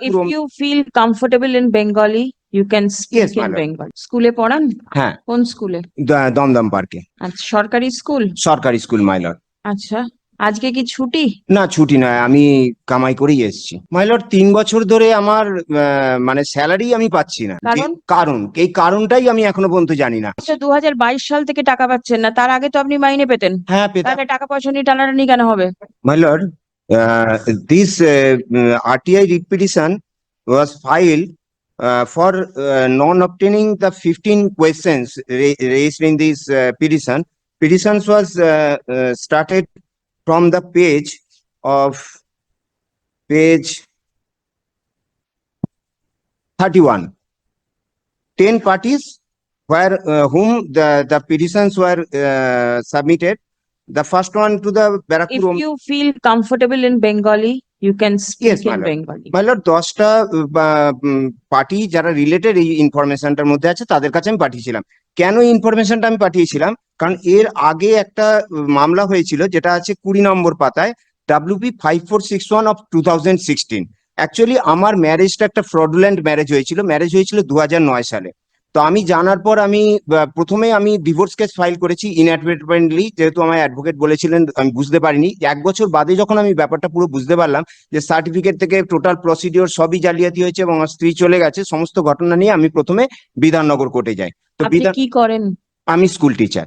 If Om- you feel comfortable in Bengali, you can Yes, speak in madam. Bengali. স্কুলে পড়ান? হ্যাঁ কোন স্কুলে? দ- দমদম পার্কে আচ্ছা সরকারি স্কুল? সরকারি স্কুল মাইলর আচ্ছা আজকে কি ছুটি? না ছুটি নয় আমি কামাই করেই এসেছি মাইলর তিন বছর ধরে আমার আহ, মানে স্যালারি আমি পাচ্ছি না কারণ? যে- কারণ এই কারণটাই আমি এখনও পর্যন্ত জানি না আচ্ছা দু বাইশ সাল থেকে টাকা পাচ্ছেন না তার আগে তো আপনি মাইনে পেতেন হ্যাঁ পেতাম তাহলে টাকা পয়সা নিয়ে টানাটানি কেন হবে? Uh, this uh, uh, RTI writ petition was filed uh, for uh, non-obtaining the 15 questions ra- raised in this uh, petition. Petitions was uh, uh, started from the page of page 31. 10 parties where uh, whom the, the petitions were uh, submitted. The first one to the If Barakpur. you feel comfortable in Bengali, you can Yes, speak in madam. Bengali. মাইলর দশটা party যারা related এই ইনফরমেশনটার মধ্যে আছে তাদের কাছে আমি পাঠিয়েছিলাম কেন ইনফরমেশনটা আমি পাঠিয়েছিলাম কারণ এর আগে একটা মামলা হয়েছিল যেটা আছে কুড়ি নম্বর পাতায় WP five four six one of two thousand sixteen actually আমার ম্যারেজটা একটা ফ্রডুল্যান্ড ম্যারেজ হয়েছিল ম্যারেজ হয়েছিল দু নয় সালে তো আমি জানার পর আমি প্রথমে আমি ডিভোর্স কেস ফাইল করেছি ইনঅ্যাডভার্টেন্টলি যেহেতু আমার অ্যাডভোকেট বলেছিলেন আমি বুঝতে পারিনি এক বছর বাদে যখন আমি ব্যাপারটা পুরো বুঝতে পারলাম যে সার্টিফিকেট থেকে টোটাল প্রসিডিওর সবই জালিয়াতি হয়েছে এবং আমার স্ত্রী চলে গেছে সমস্ত ঘটনা নিয়ে আমি প্রথমে বিধাননগর কোর্টে যাই তো বিধান কি করেন? আমি স্কুল টিচার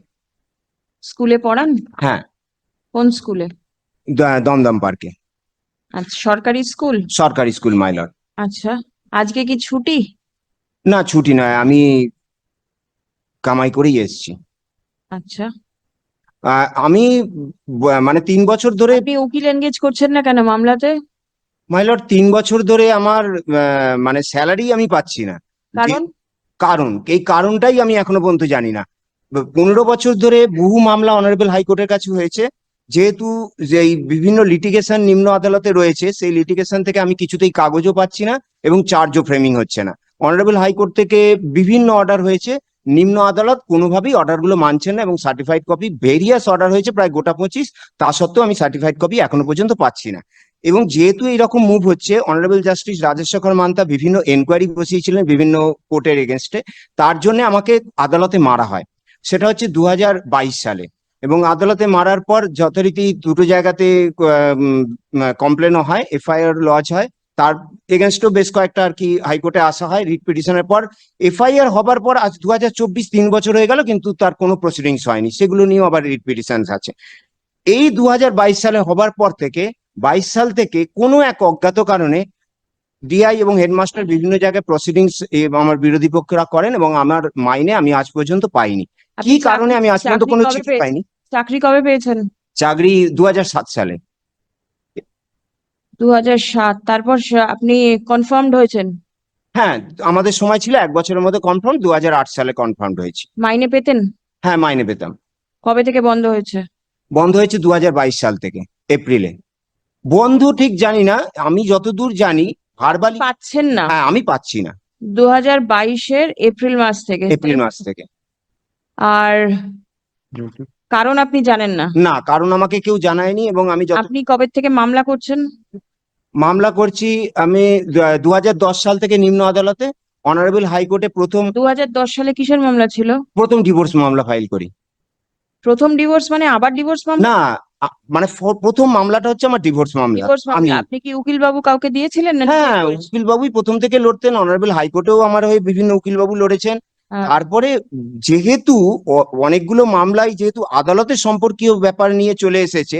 স্কুলে পড়ান? হ্যাঁ কোন স্কুলে? দমদম পার্কে আচ্ছা সরকারি স্কুল? সরকারি স্কুল মাইলর আচ্ছা আজকে কি ছুটি? না ছুটি নয় আমি কামাই করেই এসেছি। আচ্ছা। আহ, আমি ব- মানে তিন বছর ধরে আপনি উকিল এনগেজ করছেন না কেন মামলাতে? মাইলর তিন বছর ধরে আমার আহ, মানে স্যালারি আমি পাচ্ছি না। কারণ? কারণ এই কারণটাই আমি এখনও পর্যন্ত জানি না। ব- পনেরো বছর ধরে বহু মামলা অনারেবল হাইকোর্টের কাছে হয়েছে। যেহেতু যে এই বিভিন্ন লিটিগেশন নিম্ন আদালতে রয়েছে সেই লিটিগেশন থেকে আমি কিছুতেই কাগজও পাচ্ছি না এবং চার্জও ফ্রেমিং হচ্ছে না। অনারেবল হাইকোর্ট থেকে বিভিন্ন অর্ডার হয়েছে। নিম্ন আদালত কোনোভাবেই অর্ডারগুলো মানছে না এবং সার্টিফাইড কপি ভেরিয়াস অর্ডার হয়েছে, প্রায় গোটা পঁচিশ। তা সত্ত্বেও আমি সার্টিফাইড কপি এখনও পর্যন্ত পাচ্ছি না। এবং যেহেতু এইরকম মুভ হচ্ছে honourable justice Rajesh Shekhar Manta বিভিন্ন এনকোয়ারি বসিয়েছিলেন বিভিন্ন কোর্টের এগেনস্টে তার জন্য আমাকে আদালতে মারা হয়। সেটা হচ্ছে দু হাজার বাইশ সালে। এবং আদালতে মারার পর যথারীতি দুটো জায়গাতে কমপ্লেনও হয় এফআইআর লজ হয়। তার এগেনস্টও বেশ কয়েকটা আর কি হাইকোর্টে আসা হয় রিট পিটিশনের পর। এফআইআর হবার পর আজ দু হাজার চব্বিশ তিন বছর হয়ে গেল কিন্তু তার কোনো প্রসিডিংস হয়নি। সেগুলো নিয়েও আবার রিট পিটিশনস আছে। এই দুহাজার বাইশ সালে হবার পর থেকে বাইশ সাল থেকে কোনো এক অজ্ঞাত কারণে ডিআই এবং হেডমাস্টার বিভিন্ন জায়গায় প্রসিডিংস আমার বিরোধী পক্ষরা করেন এবং আমার মাইনে আমি আজ পর্যন্ত পাইনি। কি কারণে আমি আজ পর্যন্ত কোনো চিঠি পাইনি? চাকরি কবে পেয়েছেন? চাকরি দু হাজার সাত সালে। দু হাজার সাত তারপর আপনি কনফার্মড হয়েছেন? হ্যাঁ আমাদের সময় ছিল এক বছরের মধ্যে কনফার্ম দুহাজার আট সালে কনফার্ম হয়েছে। মাইনে পেতেন? হ্যাঁ মাইনে পেতাম। কবে থেকে বন্ধ হয়েছে? বন্ধ হয়েছে দুহাজার বাইশ সাল থেকে এপ্রিলে। বন্ধু ঠিক জানি না আমি যতদূর জানি ভার্বালি পাচ্ছেন না। হ্যাঁ আমি পাচ্ছি না। দু হাজার বাইশের এপ্রিল মাস থেকে। এপ্রিল মাস থেকে। আর কারণ আপনি জানেন না। না কারণ আমাকে কেউ জানায়নি এবং আমি আপনি কবে থেকে মামলা করছেন? মামলা করছি আমি দু হাজার দশ সাল থেকে নিম্ন আদালতে অনারেবল হাইকোর্টে প্রথম দু সালে কিসের মামলা ছিল? প্রথম ডিভোর্স মামলা ফাইল করি। প্রথম ডিভোর্স মানে আবার ডিভোর্স মামলা? না মানে প্রথম মামলাটা হচ্ছে আমার ডিভোর্স মামলা। আমি আপনি কি উকিল বাবু কাউকে দিয়েছিলেন না হ্যাঁ উকিল বাবুই প্রথম থেকে লড়তেন অনারেবল হাইকোর্টেও আমার হয়ে বিভিন্ন উকিল বাবু লড়েছেন। তারপরে যেহেতু অনেকগুলো মামলায় যেহেতু আদালতের সম্পর্কীয় ব্যাপার নিয়ে চলে এসেছে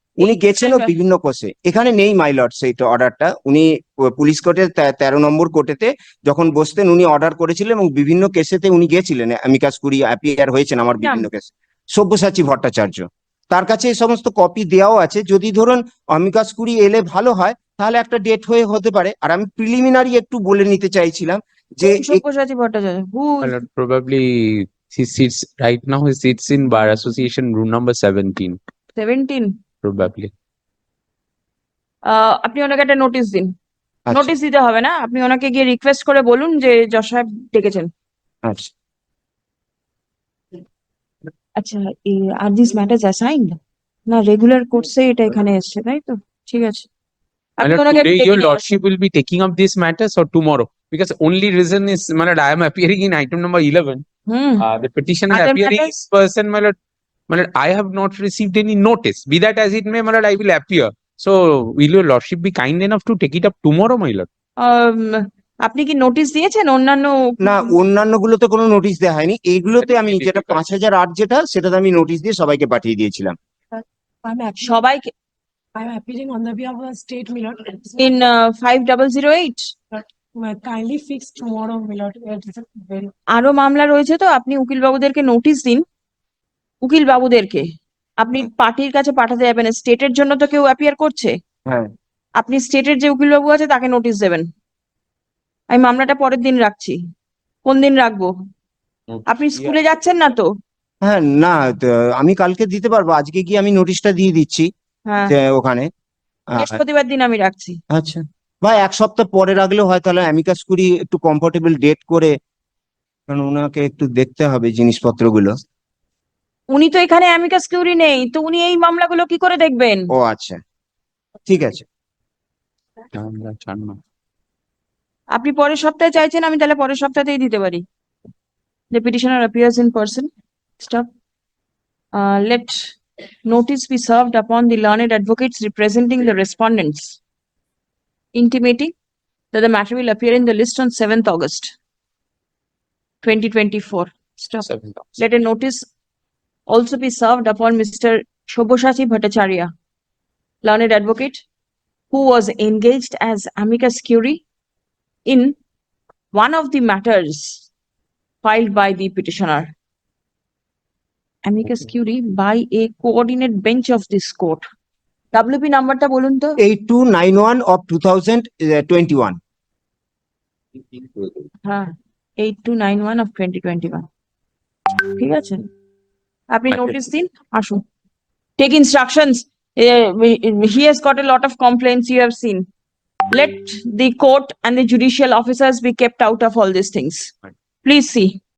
উনি গেছেন আচ্ছা। বিভিন্ন কোষে এখানে নেই মাইলট সেইটা অর্ডারটা উনি পুলিশ কোর্টে তেরো নম্বর কোর্টেতে যখন বসতেন উনি অর্ডার করেছিলেন এবং বিভিন্ন কেসেতে উনি গেছিলেন। আমি কাজ করি অ্যাপিয়ার হয়েছেন আমার বিভিন্ন কেসে সব্যসাচী ভট্টাচার্য। তার কাছে এই সমস্ত কপি দেওয়াও আছে। যদি ধরুন অমিকাস কুড়ি এলে ভালো হয় তাহলে একটা ডেট হয়ে হতে পারে। আর আমি প্রিলিমিনারি একটু বলে নিতে চাইছিলাম যে Sabyasachi Bhattacharya probably see sits right now he sits in bar association room number 17 17 probably আপনি ওনাকে একটা নোটিশ দিন। নোটিস দিতে হবে না? আপনি ওনাকে গিয়ে রিকোয়েস্ট করে বলুন যে যশ সাহেব ডেকেছেন। আচ্ছা।, আচ্ছা আর দিস ম্যাটার্স অ্যাসাইনড না রেগুলার কোর্সে এটা এখানে এসেছে তাই তো? ঠিক আছে। আপনি ওনাকে today your this matters tomorrow because only reason is মানে I am in item number eleven hmm. The petition মানে মানে I have not received any notice be that as it may মানে I will appear so will your lordship be kind enough to take it up tomorrow my lord আপনি কি notice দিয়েছেন? অন্যান্য না অন্যান্য গুলোতে কোনো নোটিস দেয়া হয়নি। এইগুলোতে আমি যেটা পাঁচ হাজার আট যেটা সেটাতে আমি নোটিস দিয়ে সবাইকে পাঠিয়ে দিয়েছিলাম। সবাইকে I am appearing on the behalf of আরও মামলা রয়েছে তো আপনি উকিল বাবুদেরকে নোটিশ দিন। উকিল বাবুদেরকে। আপনি পার্টির কাছে পাঠাতে যাবেন স্টেটের জন্য তো কেউ অ্যাপিয়ার করছে। হ্যাঁ। আপনি স্টেটের যে উকিল বাবু আছে তাকে নোটিশ দেবেন। আমি মামলাটা পরের দিন রাখছি। কোন দিন রাখব? আপনি স্কুলে যাচ্ছেন না তো? হ্যাঁ না আমি কালকে দিতে পারব। আজকে গিয়ে আমি নোটিশটা দিয়ে দিচ্ছি হ্যাঁ। ওখানে। বৃহস্পতিবার দিন আমি রাখছি। আচ্ছা। বা এক সপ্তাহ পরে রাখলেও হয় তাহলে অ্যামিকাস কুরি একটু কমফোর্টেবল ডেট করে কারণ ওনাকে একটু দেখতে হবে জিনিসপত্রগুলো। উনি তো এখানে অ্যামিকাস কিউরি নেই তো উনি এই মামলাগুলো কি করে দেখবেন? ও আচ্ছা। ঠিক আছে। আপনি পরের সপ্তাহে চাইছেন আমি তাহলে পরের সপ্তাহতেই দিতে পারি। The petitioner appears in person stop let notice be served upon the learned advocates representing the respondents intimating that the matter will appear in the list on seventh August 2024 stop let a notice also be served upon Mr. Shoboshachi Bhattacharya, learned advocate, who was engaged as amicus curiae in one of the matters filed by the petitioner. Amicus Okay. curiae by a coordinate bench of this court. WP নাম্বারটা বলুন তো twenty one হ্যাঁ eight two nine one of twenty twenty one ঠিক আছে আপনি Okay. Notice দিন আসুন take instructions he has got a lot of complaints you have seen let the court and the judicial officers be kept out of all these things Right. please see